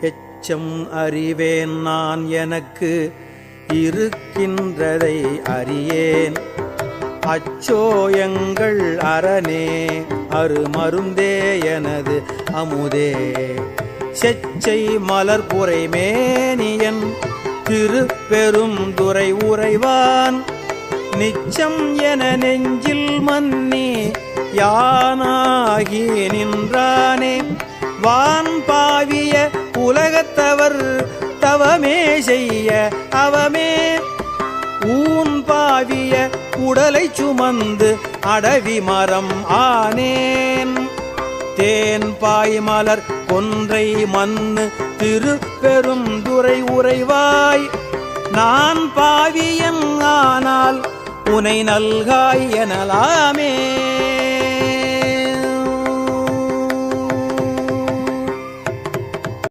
எச்சம் அறிவேன் நான் எனக்கு இருக்கின்றதை அறியேன். அச்சோ எங்கள் அரணே அருமருந்தே எனது அமுதே. செச்சை மலர் மேனியன் திருப்பெரும் துறை உறைவான். நிச்சம் என நெஞ்சில் மன்னி யானாகி நின்றானே. வான் தவமே செய்ய அவமே ஊன் பாவிய உடலை சுமந்து அடவி மரம் ஆனேன். தேன் பாய்மலர் கொன்றை மண்ணு திருப்பெரும் துறை உறைவாய். நான் பாவியன் ஆனால் உனை நல்காய் எனலாமே.